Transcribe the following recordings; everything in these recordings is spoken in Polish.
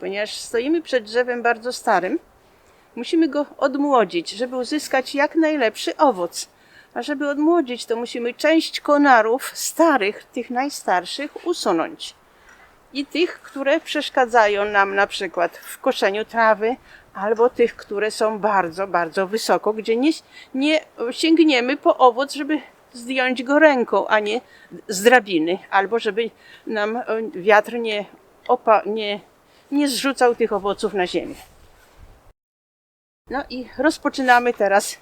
ponieważ stoimy przed drzewem bardzo starym. Musimy go odmłodzić, żeby uzyskać jak najlepszy owoc. A żeby odmłodzić, to musimy część konarów starych, tych najstarszych, usunąć. I tych, które przeszkadzają nam na przykład w koszeniu trawy, albo tych, które są bardzo, bardzo wysoko, gdzie nie, nie sięgniemy po owoc, żeby zdjąć go ręką, a nie z drabiny, albo żeby nam e, wiatr nie, opa, nie, nie zrzucał tych owoców na ziemię. No i rozpoczynamy teraz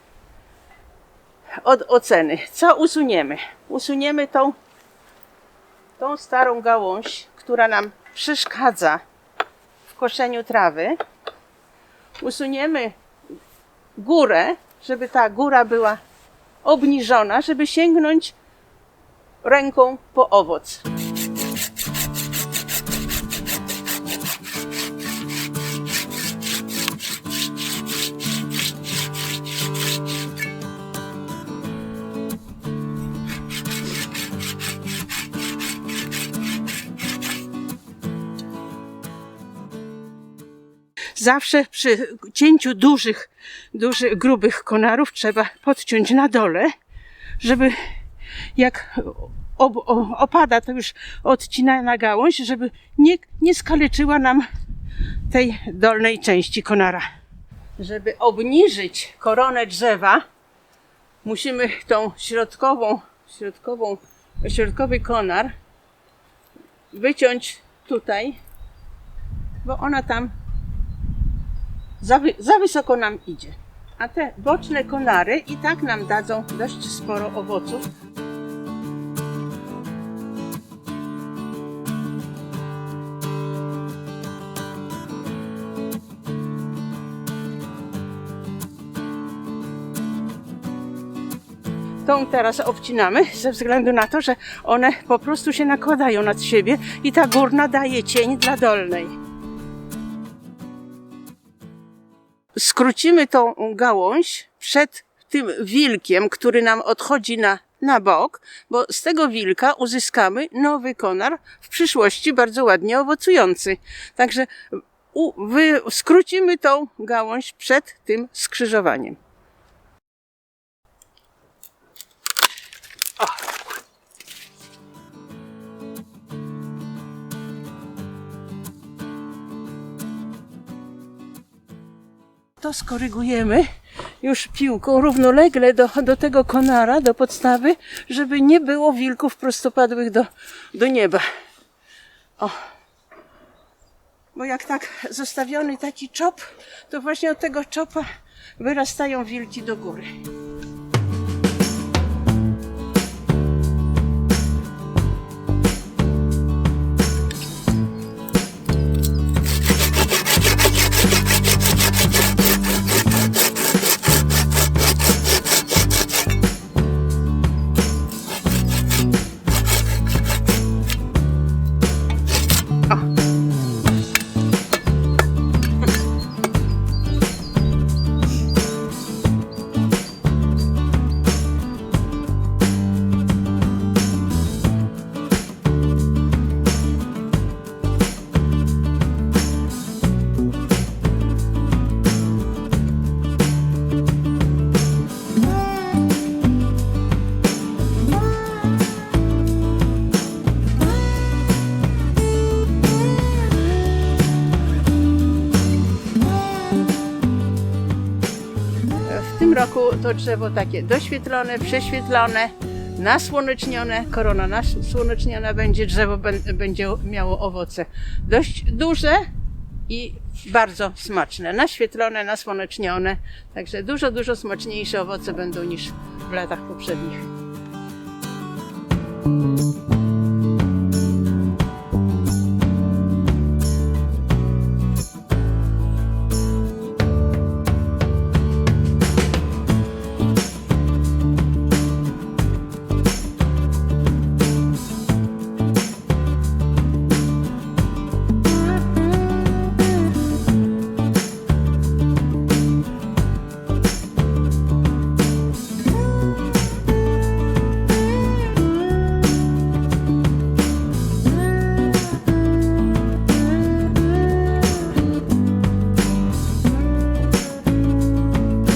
od oceny. Co usuniemy? Usuniemy tą, tą starą gałąź, która nam przeszkadza w koszeniu trawy. Usuniemy górę, żeby ta góra była obniżona, żeby sięgnąć ręką po owoc. Zawsze przy cięciu dużych, dużych, grubych konarów trzeba podciąć na dole, żeby jak opada, to już odcinana gałąź, żeby nie, nie skaleczyła nam tej dolnej części konara. Żeby obniżyć koronę drzewa, musimy tą środkową, środkową, środkowy konar wyciąć tutaj, bo ona tam za, za wysoko nam idzie. A te boczne konary i tak nam dadzą dość sporo owoców. Tą teraz obcinamy ze względu na to, że one po prostu się nakładają nad siebie i ta górna daje cień dla dolnej. Skrócimy tą gałąź przed tym wilkiem, który nam odchodzi na, na bok, bo z tego wilka uzyskamy nowy konar w przyszłości bardzo ładnie owocujący. Także u, wy, skrócimy tą gałąź przed tym skrzyżowaniem. O. To skorygujemy już piłką równolegle do, do tego konara, do podstawy, żeby nie było wilków prostopadłych do, do nieba. O. Bo jak tak zostawiony taki czop, to właśnie od tego czopa wyrastają wilki do góry. Tym roku to drzewo takie doświetlone, prześwietlone, nasłonecznione. Korona nasłoneczniona będzie, drzewo bę- będzie miało owoce dość duże i bardzo smaczne. Naświetlone, nasłonecznione. Także dużo, dużo smaczniejsze owoce będą niż w latach poprzednich.